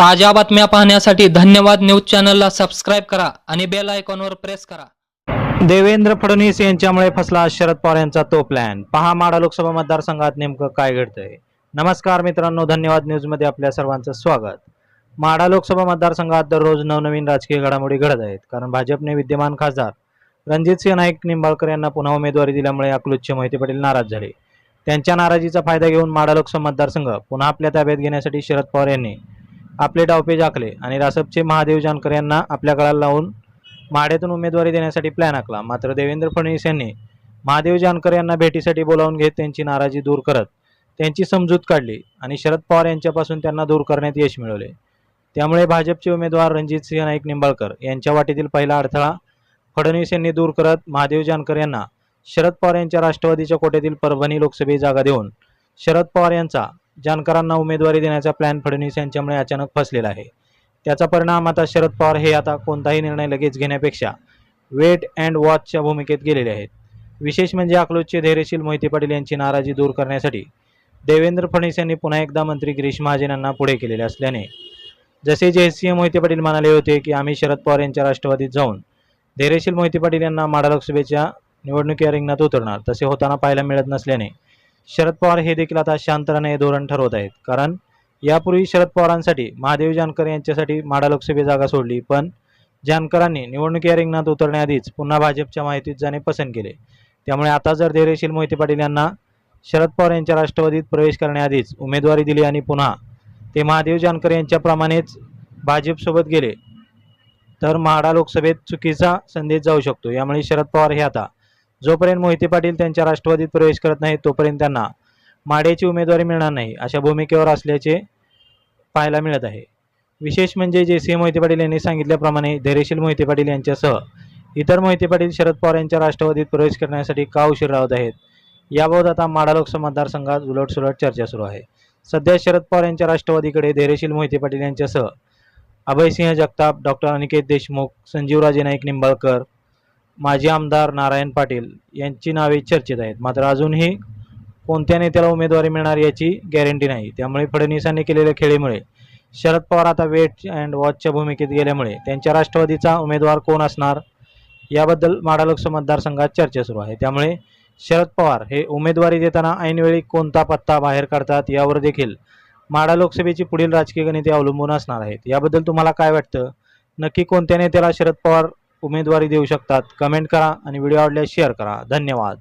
ताज्या बातम्या पाहण्यासाठी धन्यवाद न्यूज चॅनलला सबस्क्राईब करा आणि बेल आयकॉनवर प्रेस करा. देवेंद्र फडणवीस यांच्यामुळे फसला शरद पवार यांचा तो प्लॅन पहा माडा लोकसभा मतदारसंघात नेमकं काय घडतंय. नमस्कार मित्रांनो धन्यवाद न्यूजमध्ये आपल्या सर्वांचं स्वागत. माडा लोकसभा मतदारसंघात दररोज नवनवीन राजकीय घडामोडी घडत आहेत. कारण भाजपने विद्यमान खासदार रणजितसिंह नाईक निंबाळकर यांना पुन्हा उमेदवारी दिल्यामुळे अकलूजचे मोहिते पाटील नाराज झाले. त्यांच्या नाराजीचा फायदा घेऊन माडा लोकसभा मतदारसंघ पुन्हा आपल्या ताब्यात घेण्यासाठी शरद पवार यांनी आपले डावपेच आखले आणि रासपचे महादेव जानकर यांना आपल्या गळाला लावून माढ्यातून उमेदवारी देण्यासाठी प्लॅन आखला. मात्र देवेंद्र फडणवीस यांनी महादेव जानकर यांना भेटीसाठी बोलावून घेत त्यांची नाराजी दूर करत त्यांची समजूत काढली आणि शरद पवार यांच्यापासून त्यांना दूर करण्यात यश मिळवले. त्यामुळे भाजपचे उमेदवार रणजितसिंह नाईक निंबाळकर यांच्या वाटेतील पहिला अडथळा फडणवीस यांनी दूर करत महादेव जानकर यांना शरद पवार यांच्या राष्ट्रवादीच्या कोट्यातील परभणी लोकसभेची जागा देऊन शरद पवार यांचा जानकरांना उमेदवारी देण्याचा प्लॅन फडणवीस यांच्यामुळे अचानक फसलेला आहे. त्याचा परिणाम आता शरद पवार हे आता कोणताही निर्णय लगेच घेण्यापेक्षा वेट अँड वॉचच्या भूमिकेत गेलेले आहेत. विशेष म्हणजे अकलूजचे धैर्यशील मोहिते पाटील यांची नाराजी दूर करण्यासाठी देवेंद्र फडणवीस यांनी पुन्हा एकदा मंत्री गिरीश महाजन यांना पुढे केलेले असल्याने जसे जयसिंह मोहिते पाटील म्हणाले होते की आम्ही शरद पवार यांच्या राष्ट्रवादीत जाऊन धैर्यशील मोहिते पाटील यांना माडा लोकसभेच्या निवडणुकी रिंगणात उतरणार तसे होताना पाहायला मिळत नसल्याने शरद पवार हे देखील आता शांतराने धोरण ठरवत आहेत. कारण यापूर्वी शरद पवारांसाठी महादेव जानकर यांच्यासाठी माडा लोकसभे जागा सोडली. पण जानकरांनी निवडणुकी या रिंगणात उतरण्याआधीच पुन्हा भाजपच्या माहितीत जाणे पसंत केले. त्यामुळे आता जर धैर्यशील मोहिते पाटील यांना शरद पवार यांच्या राष्ट्रवादीत प्रवेश करण्याआधीच उमेदवारी दिली आणि पुन्हा ते महादेव जानकर यांच्याप्रमाणेच भाजपसोबत गेले तर म्हाडा लोकसभेत चुकीचा संदेश जाऊ शकतो. यामुळे शरद पवार हे आता जोपर्यंत मोहिते पाटील त्यांच्या राष्ट्रवादीत प्रवेश करत नाहीत तोपर्यंत त्यांना माडेची उमेदवारी मिळणार नाही अशा भूमिकेवर असल्याचे पाहायला मिळत आहे. विशेष म्हणजे जे सी मोहिते पाटील यांनी सांगितल्याप्रमाणे धैर्यशील मोहिते पाटील यांच्यासह इतर मोहिते पाटील शरद पवार यांच्या राष्ट्रवादीत प्रवेश करण्यासाठी का उशीर लावत आहेत? याबाबत आता माढा लोकसभा मतदारसंघात उलटसुलट चर्चा सुरू आहे. सध्या शरद पवार यांच्या राष्ट्रवादीकडे धैर्यशील मोहिते पाटील यांच्यासह अभयसिंह जगताप डॉक्टर अनिकेत देशमुख संजीवराजे नाईक निंबाळकर माजी आमदार नारायण पाटील यांची नावे चर्चेत आहेत. मात्र अजूनही कोणत्या नेत्याला उमेदवारी मिळणार याची गॅरंटी नाही. त्यामुळे फडणवीसांनी केलेल्या खेळीमुळे शरद पवार आता वेट अँड वॉचच्या भूमिकेत गेल्यामुळे त्यांच्या राष्ट्रवादीचा उमेदवार कोण असणार याबद्दल माढा लोकसभा मतदारसंघात चर्चा सुरू आहे. त्यामुळे शरद पवार हे उमेदवारी देताना ऐनवेळी कोणता पत्ता बाहेर काढतात यावर देखील माढा लोकसभेची पुढील राजकीय गणिते अवलंबून असणार आहेत. याबद्दल तुम्हाला काय वाटतं? नक्की कोणत्या नेत्याला शरद पवार उमेदवारी देऊ शकतात. कमेंट करा आणि व्हिडिओ आवडल्यास शेअर करा. धन्यवाद.